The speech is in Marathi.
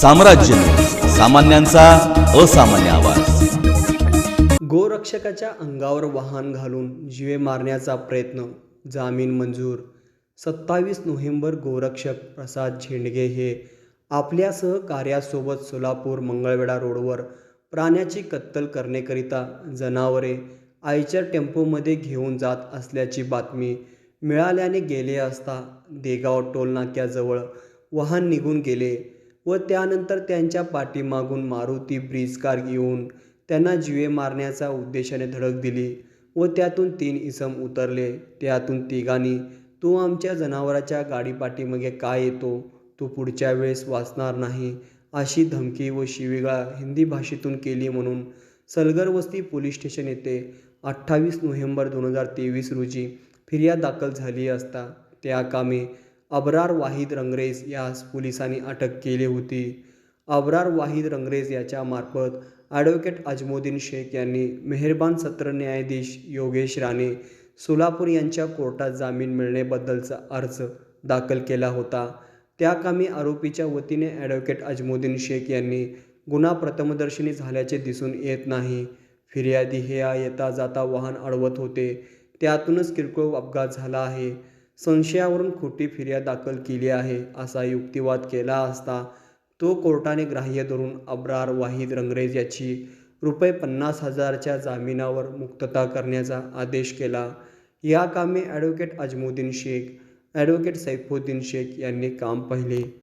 साम्राज्य. सामान्यांचा असामान्य आवाज. गोरक्षकाच्या अंगावर वाहन घालून जीवे मारण्याचा प्रयत्न. जामीन मंजूर. सत्तावीस नोव्हेंबर गोरक्षक प्रसाद झेंडगे हे आपल्या सहकार्यासोबत सोलापूर मंगळवेढा रोडवर प्राण्याची कत्तल करण्याकरिता जनावरे आईच्या टेम्पोमध्ये घेऊन जात असल्याची बातमी मिळाल्याने गेले असता देगाव टोलनाक्याजवळ वाहन निघून गेले. व त्यानंतर त्यांच्या पाठीमागून मारुती ब्रीज कार येऊन त्यांना जीवे मारण्याच्या उद्देशाने धडक दिली व त्यातून तीन इसम उतरले. त्यातून तिघांनी तू आमच्या जनावराच्या गाडीपाठीमागे काय येतो? तू पुढच्या वेळेस वाचणार नाही. अशी धमकी व शिवीगाळ हिंदी भाषेतून केली म्हणून सलगर वस्ती पोलीस स्टेशन येथे अठ्ठावीस नोव्हेंबर दोन हजार तेवीस रोजी फिर्याद दाखल झाली असता. त्या कामी अबरार वाहिद रंगरेज यास पोलिसांनी अटक केली होती. अबरार वाहिद रंगरेज याच्यामार्फत ॲडव्होकेट अजमुद्दीन शेख यांनी मेहरबान सत्र न्यायाधीश योगेश राणे सोलापूर यांच्या कोर्टात जामीन मिळण्याबद्दलचा अर्ज दाखल केला होता. त्याकामी आरोपीच्या वतीने ॲडव्होकेट अजमुद्दीन शेख यांनी गुन्हा प्रथमदर्शनी झाल्याचे दिसून येत नाही. फिर्यादी हे येता जाता वाहन अडवत होते. त्यातूनच किरकोळ अपघात झाला आहे. संशयावरून खोटी फिर्याद दाखल केली आहे असा युक्तिवाद केला असता तो कोर्टाने ग्राह्य धरून अब्रार वाहिद रंगरेज याची रुपये पन्नास हजारच्या जामिनावर मुक्तता करण्याचा आदेश केला. या कामी ॲडव्होकेट अजमुद्दीन शेख ॲडव्होकेट सैफुद्दीन शेख यांनी काम पाहिले.